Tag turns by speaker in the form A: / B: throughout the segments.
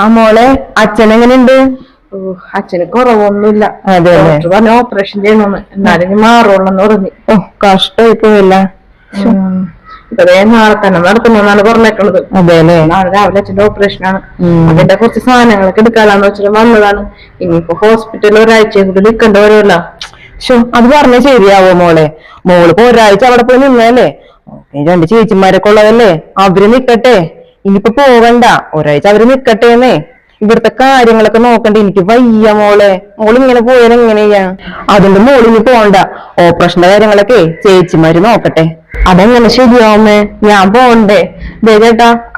A: ആ മോളെ അച്ഛൻ എങ്ങനെയുണ്ട്
B: ഓ, അച്ഛന് കുറവൊന്നുമില്ല? ഡോക്ടർ പറഞ്ഞു ഓപ്പറേഷൻ ചെയ്യണമെന്ന്. എന്നാലും മാറുള്ളെന്ന് പറഞ്ഞു.
A: ഓ
B: കഷ്ടമായിപ്പോയില്ല നാളെ തന്നെ നടത്തണമെന്നാണ് പറഞ്ഞേക്കുന്നത്
A: അതെ
B: നാളെ രാവിലെ അച്ഛന്റെ ഓപ്പറേഷൻ ആണ് അതിന്റെ കുറച്ച് സാധനങ്ങളൊക്കെ എടുക്കാനാന്ന് വെച്ചാൽ വന്നതാണ്. ഇനിയിപ്പോ ഹോസ്പിറ്റലിൽ ഒരാഴ്ച കൂടി നിൽക്കേണ്ട വരുമല്ലോ.
A: ശോ അത് പറഞ്ഞ ശരിയാവോ മോളെ? മോൾ ഇപ്പൊ ഒരാഴ്ച അവിടെ പോയി നിന്നല്ലേ രണ്ട് ചേച്ചിമാരൊക്കെ ഉള്ളതല്ലേ? അവർ നിക്കട്ടെ. ഇനിയിപ്പോ പോകണ്ട ഒരാഴ്ച അവർ നിക്കട്ടേന്നേ ഇവിടുത്തെ കാര്യങ്ങളൊക്കെ നോക്കണ്ട. എനിക്ക് വയ്യ മോളെ. മോൾ ഇങ്ങനെ പോയാൽ എങ്ങനെയാ? അതുകൊണ്ട് മോൾ ഇനി പോണ്ട. ഓപ്പറേഷന്റെ കാര്യങ്ങളൊക്കെ ചേച്ചിമാര് നോക്കട്ടെ.
B: അതെങ്ങനെ ശരിയാവുമേ ഞാൻ പോണ്ടേ ദേ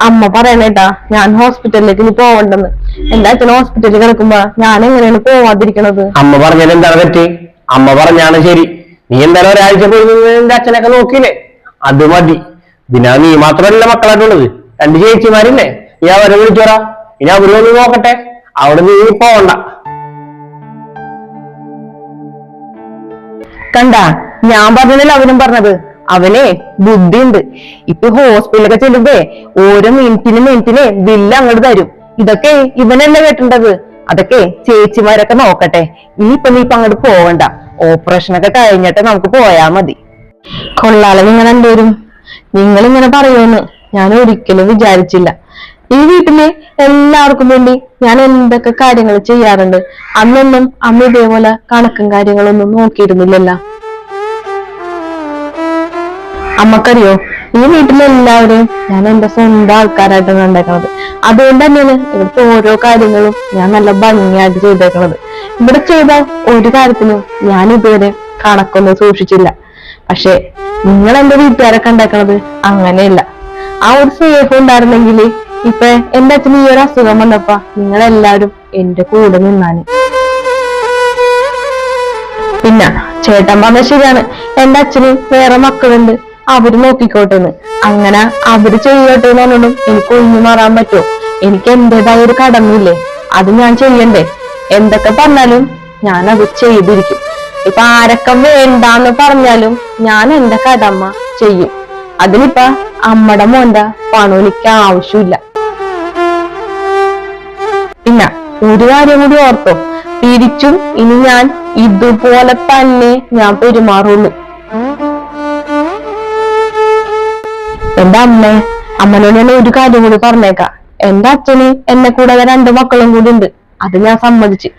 B: അമ്മ പറയണേട്ടാ ഞാൻ ഹോസ്പിറ്റലിലേക്ക് ഇനി പോവണ്ടെന്ന്. എന്റെ അച്ഛൻ ഹോസ്പിറ്റലിൽ കിടക്കുമ്പോ? ഞാൻ എങ്ങനെയാണ് പോവാതിരിക്കണത്?
C: അമ്മ പറഞ്ഞാൽ എന്താണ് പറ്റി? അമ്മ പറഞ്ഞാണ് ശരി. നീ എന്തായാലും ഒരാഴ്ച പോയി നിന്റെ അച്ഛനൊക്കെ നോക്കിയില്ലേ? അത് മതി. പിന്നെ നീ മാത്രമല്ല മക്കളായിട്ടുള്ളത്. രണ്ട് ചേച്ചിമാരില്ലേ? നീ അവരെ വിളിച്ചോറാ ഇനി അവർ ഒന്ന് നോക്കട്ടെ. അവിടെ നീ പോവണ്ട.
A: കണ്ട ഞാൻ പറഞ്ഞതല്ല അവനും പറഞ്ഞത്? അവനെ ബുദ്ധിയുണ്ട്. ഇപ്പൊ ഹോസ്പിറ്റലൊക്കെ ചെല്ലുമ്പേ ഓരോ മിനിറ്റിന് മിനിറ്റിന് ബില്ല് അങ്ങോട്ട് തരും. ഇതൊക്കെ ഇവനല്ലേ കേട്ടേണ്ടത് അതൊക്കെ ചേച്ചിമാരൊക്കെ നോക്കട്ടെ. ഇനിയിപ്പൊ നീ ഇപ്പൊ അങ്ങോട്ട് പോവണ്ട. ഓപ്പറേഷൻ ഒക്കെ കഴിഞ്ഞിട്ട് നമുക്ക് പോയാ മതി.
B: കൊള്ളാലെ നിങ്ങൾ രണ്ടുപേരും നിങ്ങൾ ഇങ്ങനെ പറയുമെന്ന് ഞാൻ ഒരിക്കലും വിചാരിച്ചില്ല. ഈ വീട്ടിലെ എല്ലാവർക്കും വേണ്ടി ഞാൻ എന്തൊക്കെ കാര്യങ്ങൾ ചെയ്യാറുണ്ട് അന്നൊന്നും അമ്മ ഇതേപോലെ കണക്കും കാര്യങ്ങളൊന്നും നോക്കിയിരുന്നില്ലല്ല. അമ്മക്കറിയോ ഈ വീട്ടിലെ എല്ലാവരെയും ഞാൻ എന്റെ സ്വന്തം ആൾക്കാരായിട്ടാണ് കണ്ടേക്കണത്. അതുകൊണ്ട് തന്നെയാണ് ഇവിടുത്തെ ഓരോ കാര്യങ്ങളും ഞാൻ നല്ല ഭംഗിയായിട്ട് ചെയ്തേക്കണത്. ഇവിടെ ചെയ്ത ഒരു കാര്യത്തിനും ഞാൻ ഇതുവരെ കണക്കൊന്നും സൂക്ഷിച്ചില്ല. പക്ഷെ നിങ്ങൾ എന്റെ വീട്ടുകാരെ കണ്ടേക്കണത് അങ്ങനെയല്ല. ആ ഒരു സ്നേഹം ഉണ്ടായിരുന്നെങ്കിൽ ഇപ്പൊ എന്റെ അച്ഛന് ഈ ഒരു അസുഖം വന്നപ്പ നിങ്ങൾ എല്ലാവരും എന്റെ കൂടെ നിന്നാണ്. പിന്ന ചേട്ടൻ പറഞ്ഞ ശരിയാണ്. എന്റെ അച്ഛന് വേറെ മക്കളുണ്ട്. അവർ നോക്കിക്കോട്ടെന്ന്. അങ്ങനെ അവർ ചെയ്യട്ടെ എന്ന് എനിക്ക് ഒഴിഞ്ഞു മാറാൻ പറ്റുമോ? എനിക്ക് എന്റേതായ ഒരു കടമില്ലേ അത് ഞാൻ ചെയ്യണ്ടേ? എന്തൊക്കെ പറഞ്ഞാലും ഞാൻ അത് ചെയ്തിരിക്കും. ഇപ്പൊ ആരൊക്കെ വേണ്ടാന്ന് പറഞ്ഞാലും ഞാൻ എന്റെ കടമ ചെയ്യും. അതിനിപ്പ അമ്മടെ മോന്റെ പണം എനിക്ക് ആവശ്യമില്ല. പിന്നെ ഒരു കാര്യം കൂടി ഓർത്തോ. തിരിച്ചും ഇനി ഞാൻ ഇതുപോലെ തന്നെ ഞാൻ പെരുമാറുള്ളൂ. എന്റെ അമ്മ? അമ്മനോട് ഞാൻ ഒരു കാര്യം കൂടി പറഞ്ഞേക്കാം. എന്റെ അച്ഛന് എന്നെ കൂടാതെ രണ്ട് മക്കളും കൂടി ഉണ്ട്. അത് ഞാൻ സമ്മതിച്ച്.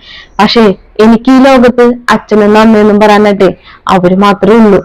B: പക്ഷേ എനിക്ക് ഈ ലോകത്ത് അച്ഛനെന്നും അമ്മയെന്നും പറയാനായിട്ട് അവർ മാത്രമേ ഉള്ളൂ.